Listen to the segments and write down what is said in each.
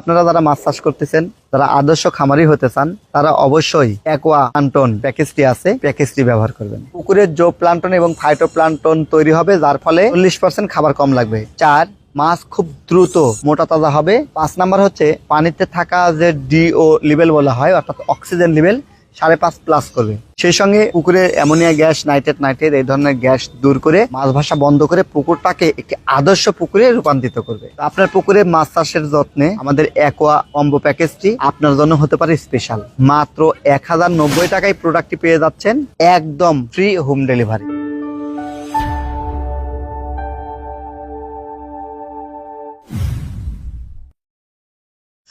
আপনারা যারা মাছ চাষ করতেছেন, যারা আদর্শ খামারি হতে চান, তারা অবশ্যই অ্যাকোয়া প্লান্টন প্যাকেজটি আছে, প্যাকেজটি ব্যবহার করবেন। পুকুরের জো প্লান্টন এবং ফাইটো প্লান্টন তৈরি হবে, যার ফলে চল্লিশ পার্সেন্ট খাবার কম লাগবে। চার, মাছ খুব দ্রুত মোটা তাজা হবে। পাঁচ নাম্বার হচ্ছে, পানিতে থাকা যে ডিও লেভেল বলা হয়, অর্থাৎ অক্সিজেন লেভেল সাড়ে পাঁচ প্লাস করবে। সেই সঙ্গে পুকুরে অ্যামোনিয়া গ্যাস, নাইট্রেট নাইট্রেট এই ধরনের গ্যাস দূর করে মাছ ভাষা বন্ধ করে পুকুরটাকে একটি আদর্শ পুকুরে রূপান্তরিত করবে। আপনার পুকুরে মাছ চাষের যত্নে আমাদের অ্যাকোয়া অম্ব প্যাকেজটি আপনার জন্য হতে পারে স্পেশাল মাত্র এক হাজার নব্বই টাকায় প্রোডাক্টটি পেয়ে যাচ্ছেন একদম ফ্রি হোম ডেলিভারি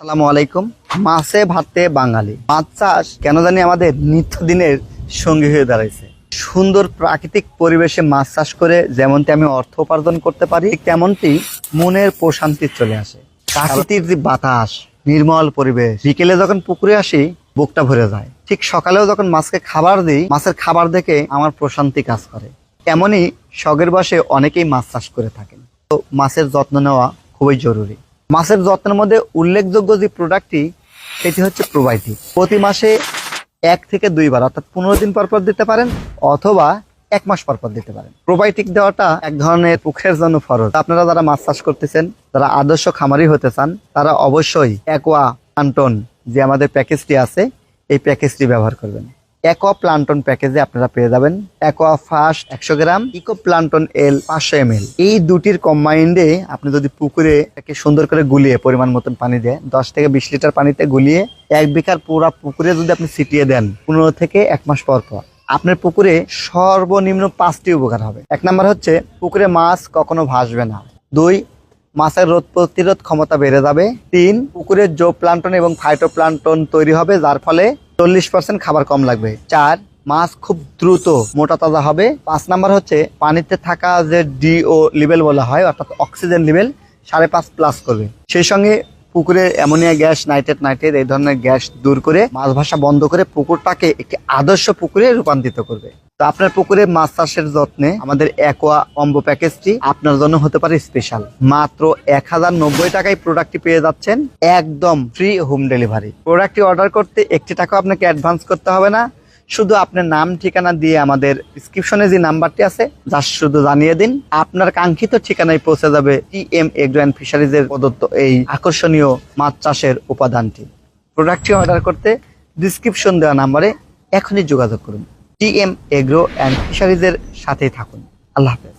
আসসালামু আলাইকুম। মাছে ভাতে বাঙালি। মাছ চাষ কেন জানি আমাদের নিত্যদিনের সঙ্গী হয়ে দাঁড়াইছে। সুন্দর প্রাকৃতিক পরিবেশে মাছ চাষ করে যেমনটি আমি অর্থ উপার্জন করতে পারি তেমনটি মনের প্রশান্তি চলে আসে। প্রাকৃতিক যে বাতাস, নির্মল পরিবেশ, বিকেলে যখন পুকুরে আসি, বুকটা ভরে যায়। ঠিক সকালেও যখন মাছকে খাবার দিই, মাছের খাবার দেখে আমার প্রশান্তি কাজ করে। এমনই শখের বসে অনেকেই মাছ চাষ করে থাকেন। তো মাছের যত্ন নেওয়া খুবই জরুরি। মাছের যত্নের মধ্যে উল্লেখযোগ্য যে প্রোডাক্টটি সেটি হচ্ছে প্রোবায়োটিক প্রতি মাসে এক থেকে দুইবার অর্থাৎ পনেরো দিন পর পর দিতে পারেন, অথবা এক মাস পর পর দিতে পারেন। প্রোবায়োটিক দেওয়াটা এক ধরনের পুখের জন্য ফরজ। আপনারা যারা মাছ চাষ করতেছেন, যারা আদর্শ খামারি হতে চান, তারা অবশ্যই অ্যাকোয়া প্লান্টন যে আমাদের প্যাকেজটি আছে, এই প্যাকেজটি ব্যবহার করবেন। অ্যাকোয়া প্লান্টন প্যাকেজে আপনারা পেয়ে যাবেন অ্যাকোয়া ফাস্ট একশো গ্রাম ইকো প্লান্টন এল পাঁচশো এম এই দুটির কম্বাইন্ডে আপনি যদি পুকুরে একে সুন্দর করে গুলিয়ে, পরিমাণ মতন পানি দেয়, দশ থেকে বিশ লিটার পানিতে গুলিয়ে এক বিঘার পুরা পুকুরে যদি আপনি ছিটিয়ে দেন, পনেরো থেকে এক মাস পর পর, আপনার পুকুরে সর্বনিম্ন পাঁচটি উপকার হবে। এক নাম্বার হচ্ছে, পুকুরে মাছ কখনো ভাসবে না। দুই, মাছের রোদ প্রতিরোধ ক্ষমতা বেড়ে যাবে। তিন পুকুরের জো প্লান্টন এবং ফাইটো প্লান্টন তৈরি হবে, যার ফলে চল্লিশ পার্সেন্ট খাবার কম লাগবে। চার, মাছ খুব দ্রুত, মোটা তাজা হবে। পাঁচ নাম্বার হচ্ছে, পানিতে থাকা যে ডিও লেভেল বলা হয়, অর্থাৎ অক্সিজেন লেভেল সাড়ে পাঁচ প্লাস করবে। সেই সঙ্গে পুকুরে অ্যামোনিয়া গ্যাস নাইট্রেট নাইট্রেট এই ধরনের গ্যাস দূর করে, মাছ ভাষা বন্ধ করে পুকুরটাকে একটি আদর্শ পুকুরে রূপান্তরিত করবে। তো আপনার পুকুরে মাছ চাষের যত্নে আমাদের অ্যাকোয়া অম্ব প্যাকেজটি আপনার জন্য হতে পারে স্পেশাল মাত্র এক হাজার নব্বই টাকায় প্রোডাক্টটি পেয়ে যাচ্ছেন একদম ফ্রি হোম ডেলিভারি প্রোডাক্টটি অর্ডার করতে একটি টাকা আপনাকে অ্যাডভান্স করতে হবে না। শুধু আপনার নাম, ঠিকানা দিয়ে আমাদের ডিসক্রিপশনে যে নাম্বারটি আছে যা শুধু জানিয়ে দিন। আপনার কাঙ্ক্ষিত ঠিকানায় পৌঁছে যাবে টি এম এগ্রো অ্যান্ড ফিশারিজের প্রদত্ত এই আকর্ষণীয় মাছ চাষের উপাদানটি। প্রোডাক্টটি অর্ডার করতে ডিসক্রিপশন দেওয়া নাম্বারে এখনই যোগাযোগ করুন। টি এম এগ্রো অ্যান্ড ফিশারিজের সাথে থাকুন। আল্লাহ হাফেজ।